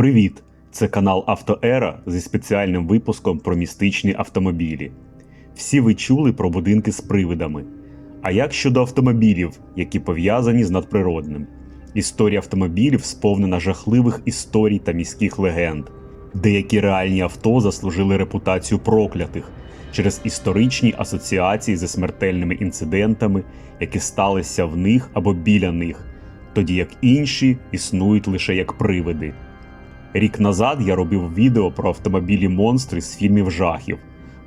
Привіт! Це канал Автоера зі спеціальним випуском про містичні автомобілі. Всі ви чули про будинки з привидами. А як щодо автомобілів, які пов'язані з надприродним? Історія автомобілів сповнена жахливих історій та міських легенд. Деякі реальні авто заслужили репутацію проклятих через історичні асоціації зі смертельними інцидентами, які сталися в них або біля них, тоді як інші існують лише як привиди. Рік назад я робив відео про автомобілі монстри з фільмів жахів.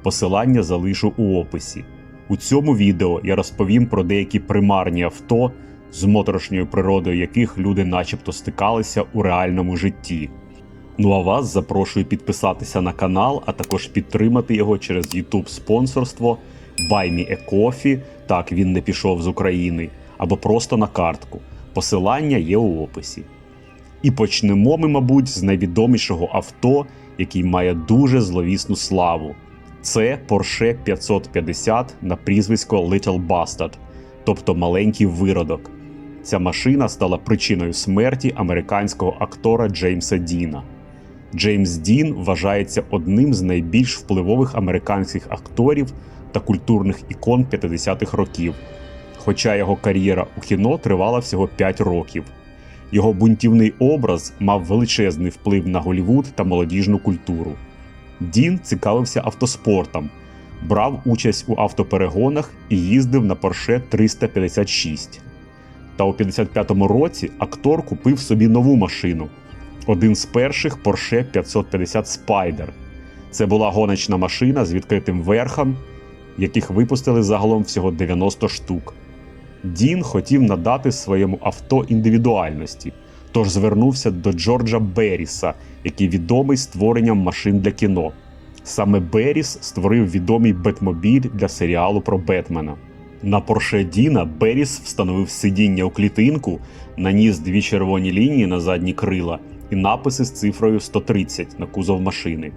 Посилання залишу у описі. У цьому відео я розповім про деякі примарні авто, з моторошньою природою яких люди начебто стикалися у реальному житті. Ну а вас запрошую підписатися на канал, а також підтримати його через YouTube спонсорство Buy Me a Coffee, так він не пішов з України, або просто на картку. Посилання є у описі. І почнемо ми, мабуть, з найвідомішого авто, який має дуже зловісну славу. Це Porsche 550 на прізвисько Little Bastard, тобто маленький виродок. Ця машина стала причиною смерті американського актора Джеймса Діна. Джеймс Дін вважається одним з найбільш впливових американських акторів та культурних ікон 50-х років, хоча його кар'єра у кіно тривала всього 5 років. Його бунтівний образ мав величезний вплив на Голівуд та молодіжну культуру. Дін цікавився автоспортом, брав участь у автоперегонах і їздив на Porsche 356. Та у 55-му році актор купив собі нову машину один з перших Porsche 550 Spider. Це була гоночна машина з відкритим верхом, яких випустили загалом всього 90 штук. Дін хотів надати своєму авто індивідуальності, тож звернувся до Джорджа Берріса, який відомий створенням машин для кіно. Саме Берріс створив відомий Бетмобіль для серіалу про Бетмена. На Порше Діна Берріс встановив сидіння у клітинку, наніс дві червоні лінії на задні крила і написи з цифрою 130 на кузов машини.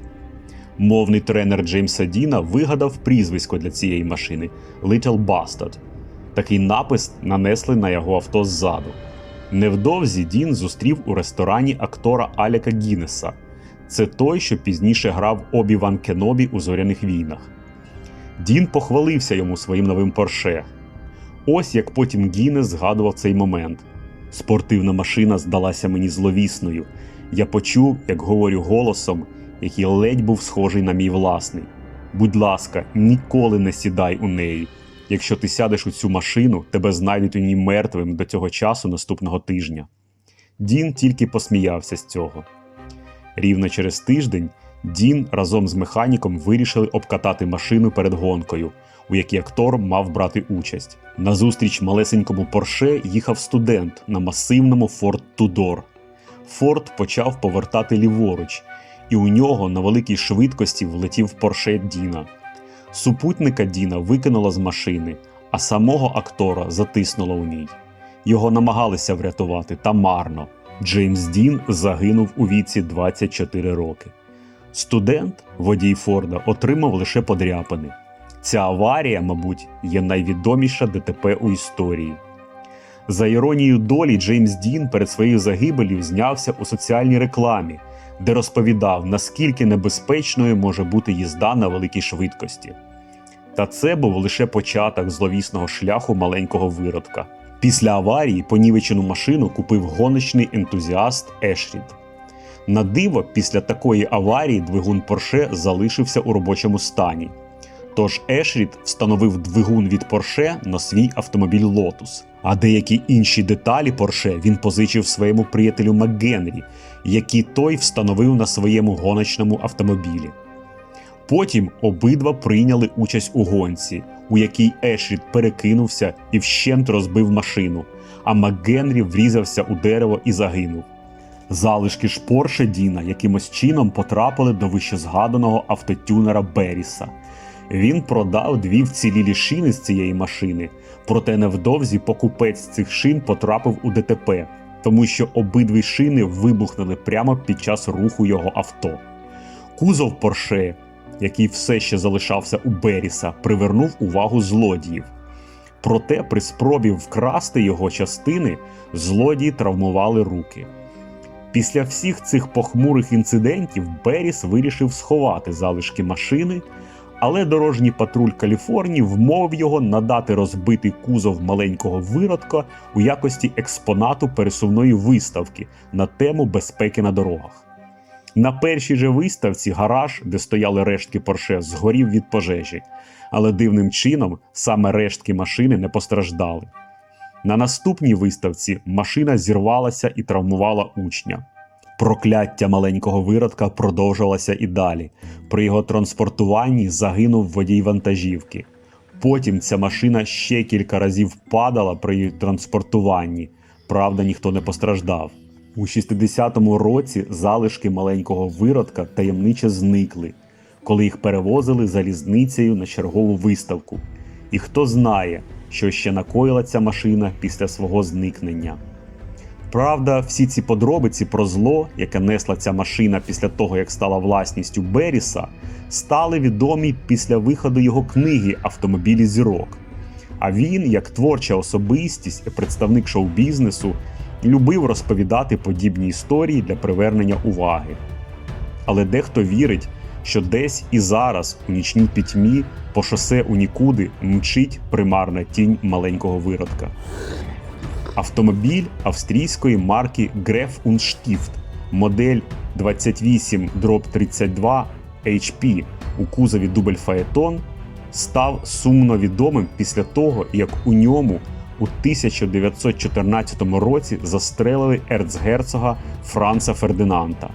Мовний тренер Джеймса Діна вигадав прізвисько для цієї машини Little Bastard. Такий напис нанесли на його авто ззаду. Невдовзі Дін зустрів у ресторані актора Аляка Гіннеса. Це той, що пізніше грав Обі Ван Кенобі у зоряних війнах. Дін похвалився йому своїм новим Порше. Ось як потім Гіннес згадував цей момент. Спортивна машина здалася мені зловісною. Я почув, як говорю голосом, який ледь був схожий на мій власний. Будь ласка, ніколи не сідай у неї. Якщо ти сядеш у цю машину, тебе знайдуть у ній мертвим до цього часу наступного тижня. Дін тільки посміявся з цього. Рівно через тиждень Дін разом з механіком вирішили обкатати машину перед гонкою, у якій актор мав брати участь. Назустріч малесенькому Порше їхав студент на масивному Ford Tudor. Форд почав повертати ліворуч, і у нього на великій швидкості влетів Порше Діна. Супутника Діна викинуло з машини, а самого актора затиснуло у ній. Його намагалися врятувати, та марно. Джеймс Дін загинув у віці 24 роки. Студент, водій Форда, отримав лише подряпини. Ця аварія, мабуть, є найвідоміша ДТП у історії. За іронією долі, Джеймс Дін перед своєю загибелью знявся у соціальній рекламі, де розповідав, наскільки небезпечною може бути їзда на великій швидкості. Та це був лише початок зловісного шляху маленького виродка. Після аварії понівечену машину купив гоночний ентузіаст Ешрід. На диво, після такої аварії двигун Порше залишився у робочому стані. Тож Ешрід встановив двигун від Порше на свій автомобіль Lotus, а деякі інші деталі Порше він позичив своєму приятелю МакГенрі, які той встановив на своєму гоночному автомобілі. Потім обидва прийняли участь у гонці, у якій Ешрід перекинувся і вщент розбив машину, а МакГенрі врізався у дерево і загинув. Залишки ж Порше Діна якимось чином потрапили до вищезгаданого автотюнера Беріса. Він продав дві вцілілі шини з цієї машини, проте невдовзі покупець цих шин потрапив у ДТП, тому що обидві шини вибухнули прямо під час руху його авто. Кузов Порше, який все ще залишався у Беріса, привернув увагу злодіїв. Проте при спробі вкрасти його частини злодії травмували руки. Після всіх цих похмурих інцидентів Беріс вирішив сховати залишки машини, але дорожній патруль Каліфорнії вмовив його надати розбитий кузов маленького виродка у якості експонату пересувної виставки на тему безпеки на дорогах. На першій же виставці гараж, де стояли рештки Порше, згорів від пожежі, але дивним чином саме рештки машини не постраждали. На наступній виставці машина зірвалася і травмувала учня. Прокляття маленького виродка продовжувалося і далі. При його транспортуванні загинув водій вантажівки. Потім ця машина ще кілька разів падала при її транспортуванні. Правда, ніхто не постраждав. У 60-му році залишки маленького виродка таємниче зникли, коли їх перевозили залізницею на чергову виставку. І хто знає, що ще накоїла ця машина після свого зникнення. Правда, всі ці подробиці про зло, яке несла ця машина після того, як стала власністю Беріса, стали відомі після виходу його книги Автомобілі зірок. А він, як творча особистість і представник шоу-бізнесу, любив розповідати подібні історії для привернення уваги. Але дехто вірить, що десь і зараз, у нічній пітьмі, по шосе у нікуди мчить примарна тінь маленького виродка. Автомобіль австрійської марки Gref und модель 28 32 HP у кузові дубль Фаетон став сумно відомим після того, як у ньому у 1914 році застрелили ерцгерцога Франца Фердинанда.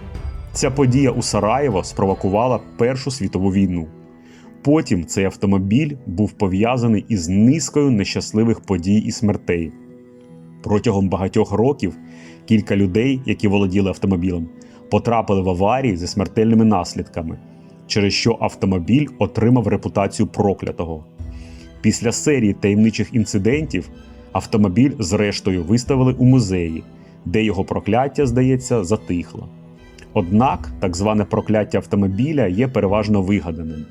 Ця подія у Сараєво спровокувала Першу світову війну. Потім цей автомобіль був пов'язаний із низкою нещасливих подій і смертей. Протягом багатьох років кілька людей, які володіли автомобілем, потрапили в аварії зі смертельними наслідками, через що автомобіль отримав репутацію проклятого. Після серії таємничих інцидентів автомобіль зрештою виставили у музеї, де його прокляття, здається, затихло. Однак так зване прокляття автомобіля є переважно вигаданим.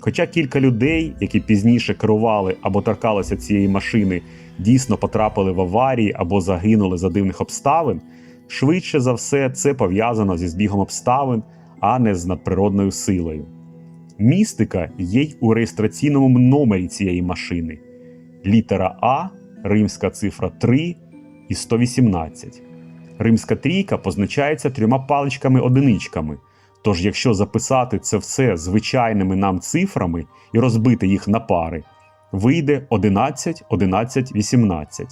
Хоча кілька людей, які пізніше керували або торкалися цієї машини, дійсно потрапили в аварії або загинули за дивних обставин, швидше за все це пов'язано зі збігом обставин, а не з надприродною силою. Містика є й у реєстраційному номері цієї машини: літера А, римська цифра 3 і 118. Римська трійка позначається трьома паличками-одиничками. Тож, якщо записати це все звичайними нам цифрами і розбити їх на пари, вийде 11, 11, 18.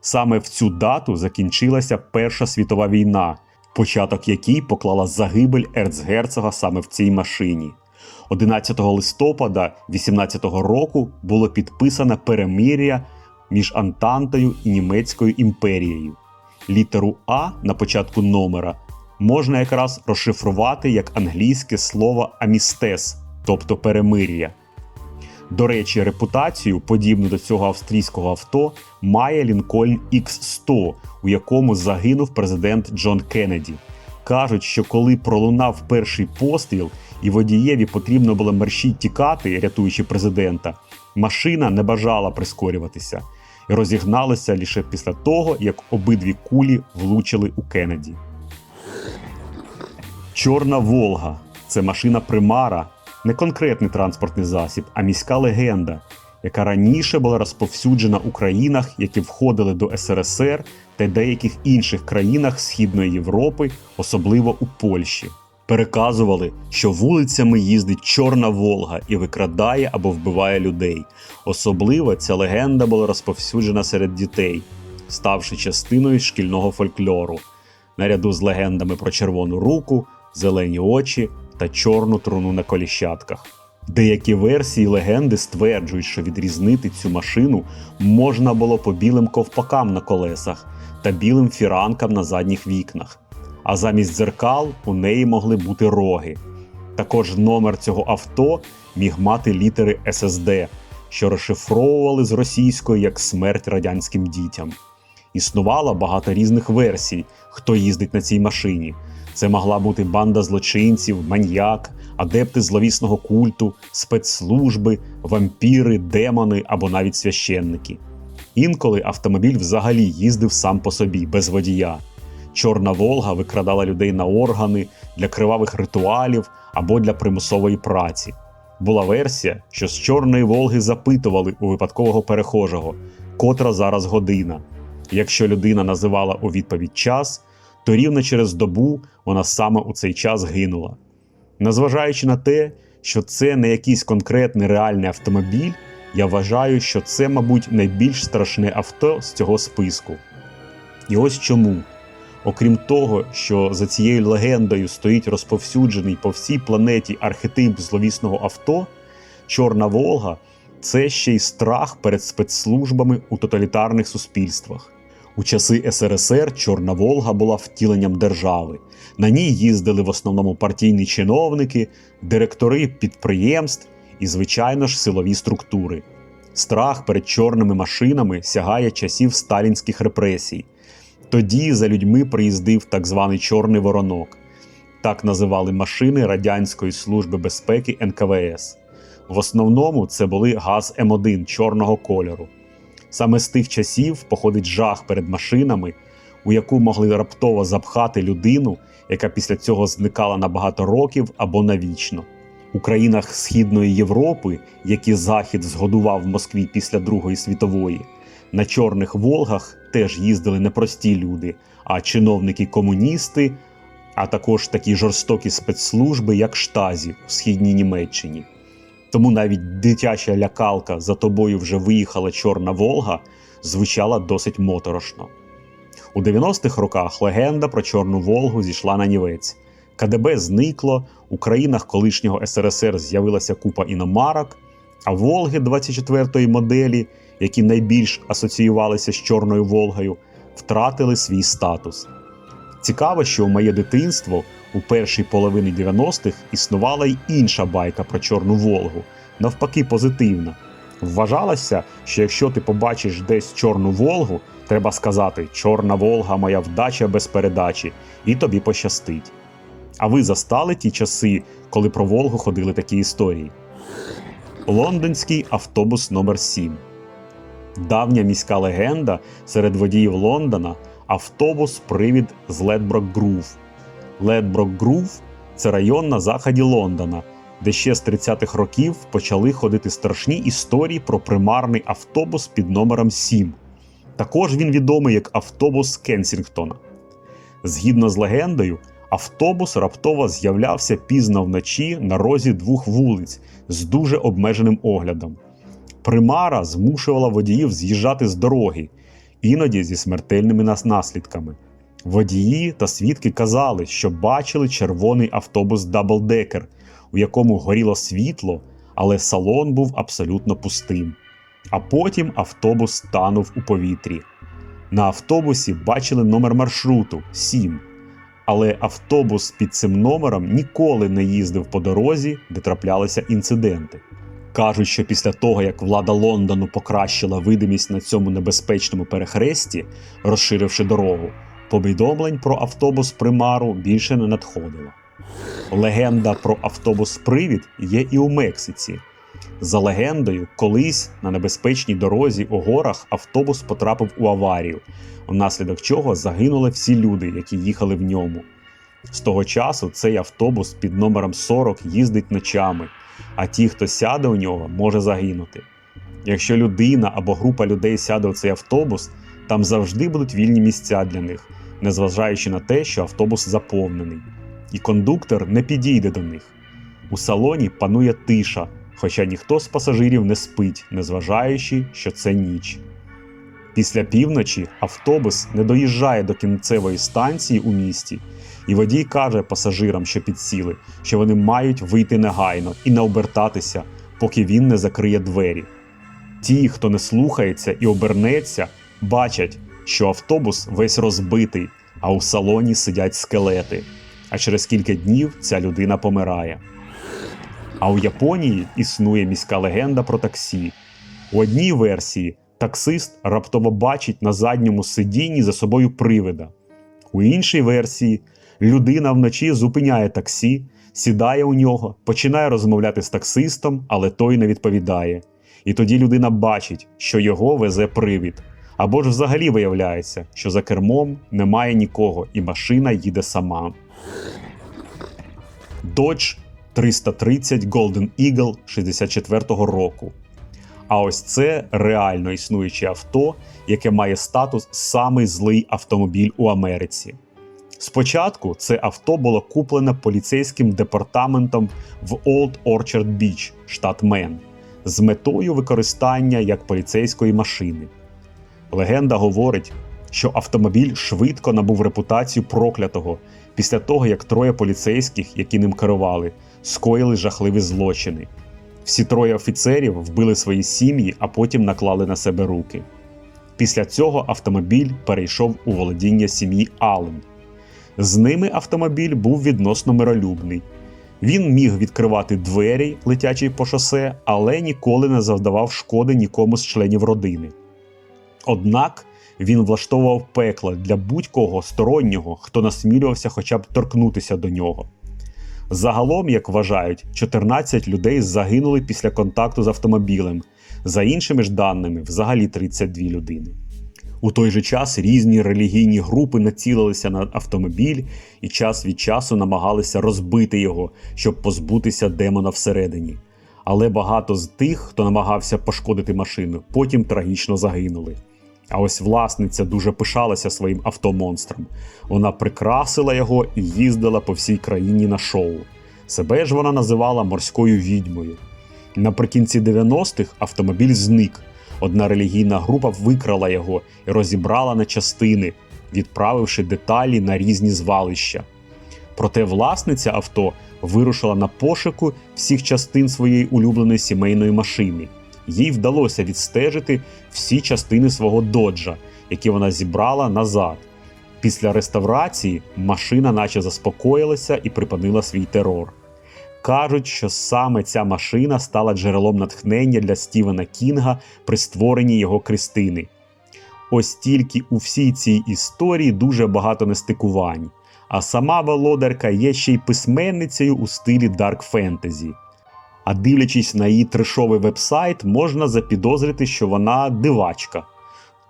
Саме в цю дату закінчилася Перша світова війна, початок якій поклала загибель ерцгерцога саме в цій машині. 11 листопада 18-го року було підписане перемир'я між Антантою і Німецькою імперією. Літеру А на початку номера можна якраз розшифрувати як англійське слово амістес, тобто перемир'я. До речі, репутацію, подібну до цього австрійського авто, має Лінкольн X100, у якому загинув президент Джон Кеннеді. Кажуть, що коли пролунав перший постріл і водієві потрібно було мерщій тікати, рятуючи президента, машина не бажала прискорюватися і розігналася лише після того, як обидві кулі влучили у Кеннеді. Чорна Волга це машина примара, не конкретний транспортний засіб, а міська легенда, яка раніше була розповсюджена у країнах, які входили до СРСР та деяких інших країнах Східної Європи, особливо у Польщі. Переказували, що вулицями їздить Чорна Волга і викрадає або вбиває людей. Особливо ця легенда була розповсюджена серед дітей, ставши частиною шкільного фольклору, наряду з легендами про червону руку, зелені очі та чорну труну на коліщатках. Деякі версії легенди стверджують, що відрізнити цю машину можна було по білим ковпакам на колесах та білим фіранкам на задніх вікнах, а замість дзеркал у неї могли бути роги. Також номер цього авто міг мати літери SSD, що розшифровували з російської як смерть радянським дітям. Існувало багато різних версій, хто їздить на цій машині. Це могла бути банда злочинців, маньяк, адепти зловісного культу, спецслужби, вампіри, демони або навіть священники. Інколи автомобіль взагалі їздив сам по собі, без водія. Чорна Волга викрадала людей на органи для кривавих ритуалів або для примусової праці. Була версія, що з Чорної Волги запитували у випадкового перехожого, котра зараз година. Якщо людина називала у відповідь час, то рівно через добу вона саме у цей час гинула. Незважаючи на те, що це не якийсь конкретний реальний автомобіль, я вважаю, що це, мабуть, найбільш страшне авто з цього списку. І ось чому. Окрім того, що за цією легендою стоїть розповсюджений по всій планеті архетип зловісного авто, Чорна Волга це ще й страх перед спецслужбами у тоталітарних суспільствах. У часи СРСР Чорна Волга була втіленням держави. На ній їздили в основному партійні чиновники, директори підприємств і, звичайно ж, силові структури. Страх перед чорними машинами сягає часів сталінських репресій. Тоді за людьми приїздив так званий Чорний воронок. Так називали машини Радянської служби безпеки НКВС. В основному це були газ М1 чорного кольору. Саме з тих часів походить жах перед машинами, у яку могли раптово запхати людину, яка після цього зникала на багато років або навічно. У країнах Східної Європи, які Захід згодував в Москві після Другої світової, на чорних Волгах теж їздили не прості люди, а чиновники-комуністи, а також такі жорстокі спецслужби, як Штазі у східній Німеччині. Тому навіть дитяча лякалка за тобою вже виїхала Чорна Волга звучала досить моторошно. У 90-х роках легенда про Чорну Волгу зійшла на нівець. КДБ зникло, у країнах колишнього СРСР з'явилася купа іномарок, а Волги 24-ї моделі, які найбільш асоціювалися з Чорною Волгою, втратили свій статус. Цікаво, що у моє дитинство у першій половині 90-х існувала й інша байка про Чорну Волгу, навпаки, позитивна. Вважалося, що якщо ти побачиш десь Чорну Волгу, треба сказати Чорна Волга, моя вдача без передачі, і тобі пощастить. А ви застали ті часи, коли про Волгу ходили такі історії? Лондонський автобус номер 7 Давня міська легенда серед водіїв Лондона автобус привід з Ледброк Грув. Ледброк Грув це район на заході Лондона, де ще з 30-х років почали ходити страшні історії про примарний автобус під номером 7. Також він відомий як автобус Кенсінгтона. Згідно з легендою, автобус раптово з'являвся пізно вночі на розі двох вулиць з дуже обмеженим оглядом. Примара змушувала водіїв з'їжджати з дороги, іноді зі смертельними наслідками. Водії та свідки казали, що бачили червоний автобус даблдекер, у якому горіло світло, але салон був абсолютно пустим. А потім автобус танув у повітрі. На автобусі бачили номер маршруту 7. Але автобус під цим номером ніколи не їздив по дорозі, де траплялися інциденти. Кажуть, що після того, як влада Лондону покращила видимість на цьому небезпечному перехресті, розширивши дорогу, повідомлень про автобус примару більше не надходило. Легенда про автобус Привід є і у Мексиці. За легендою, колись на небезпечній дорозі у горах автобус потрапив у аварію, внаслідок чого загинули всі люди, які їхали в ньому. З того часу цей автобус під номером 40 їздить ночами, а ті, хто сяде у нього, може загинути. Якщо людина або група людей сяде у цей автобус, там завжди будуть вільні місця для них, незважаючи на те, що автобус заповнений, і кондуктор не підійде до них. У салоні панує тиша, хоча ніхто з пасажирів не спить, незважаючи, що це ніч. Після півночі автобус не доїжджає до кінцевої станції у місті, і водій каже пасажирам, що підсіли, що вони мають вийти негайно і не обертатися, поки він не закриє двері. Ті, хто не слухається і обернеться, бачать, що автобус весь розбитий, а у салоні сидять скелети. А через кілька днів ця людина помирає. А у Японії існує міська легенда про таксі. У одній версії таксист раптово бачить на задньому сидінні за собою привида. У іншій версії людина вночі зупиняє таксі, сідає у нього, починає розмовляти з таксистом, але той не відповідає. І тоді людина бачить, що його везе привид. Або ж взагалі виявляється, що за кермом немає нікого і машина їде сама. Dodge 330 Golden Eagle 64-го року. А ось це реально існуюче авто, яке має статус самий злий автомобіль у Америці. Спочатку це авто було куплене поліцейським департаментом в Old Orchard Beach, штат Мен, з метою використання як поліцейської машини. Легенда говорить, що автомобіль швидко набув репутацію проклятого після того, як троє поліцейських, які ним керували, скоїли жахливі злочини. Всі троє офіцерів вбили свої сім'ї, а потім наклали на себе руки. Після цього автомобіль перейшов у володіння сім'ї Аллен. З ними автомобіль був відносно миролюбний. Він міг відкривати двері, летячі по шосе, але ніколи не завдавав шкоди нікому з членів родини. Однак він влаштовував пекло для будь-кого стороннього, хто насмілювався хоча б торкнутися до нього. Загалом, як вважають, 14 людей загинули після контакту з автомобілем. За іншими ж даними, взагалі 32 людини. У той же час різні релігійні групи націлилися на автомобіль і час від часу намагалися розбити його, щоб позбутися демона всередині. Але багато з тих, хто намагався пошкодити машину, потім трагічно загинули. А ось власниця дуже пишалася своїм автомонстром. Вона прикрасила його і їздила по всій країні на шоу. Себе ж вона називала морською відьмою. Наприкінці 90-х автомобіль зник. Одна релігійна група викрала його і розібрала на частини, відправивши деталі на різні звалища. Проте власниця авто вирушила на пошуку всіх частин своєї улюбленої сімейної машини. Їй вдалося відстежити всі частини свого доджа, які вона зібрала назад. Після реставрації машина наче заспокоїлася і припинила свій терор. Кажуть, що саме ця машина стала джерелом натхнення для Стівена Кінга при створенні його Кристини. Ось тільки у всій цій історії дуже багато нестикувань, а сама володарка є ще й письменницею у стилі Дарк Фентезі. А дивлячись на її трешовий вебсайт, можна запідозрити, що вона дивачка.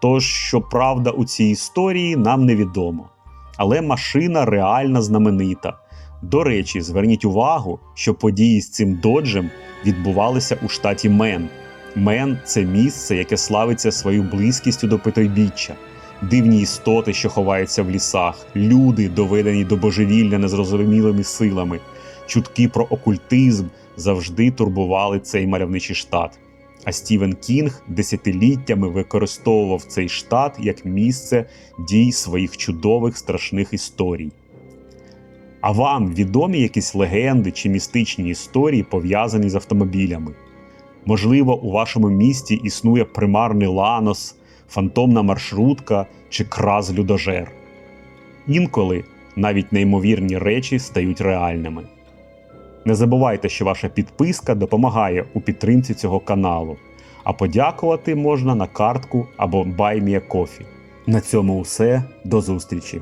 Тож, що правда у цій історії, нам невідомо. Але машина реально знаменита. До речі, зверніть увагу, що події з цим доджем відбувалися у штаті Мен. Мен це місце, яке славиться своєю близькістю до потойбіччя, дивні істоти, що ховаються в лісах, люди, доведені до божевілля незрозумілими силами, чутки про окультизм завжди турбували цей мальовничий штат. А Стівен Кінг десятиліттями використовував цей штат як місце дій своїх чудових страшних історій. А вам відомі якісь легенди чи містичні історії, пов'язані з автомобілями? Можливо, у вашому місті існує примарний ланос, фантомна маршрутка чи краз людожер. Інколи навіть неймовірні речі стають реальними. Не забувайте, що ваша підписка допомагає у підтримці цього каналу, а подякувати можна на картку або BuyMeACoffee. На цьому все. До зустрічі!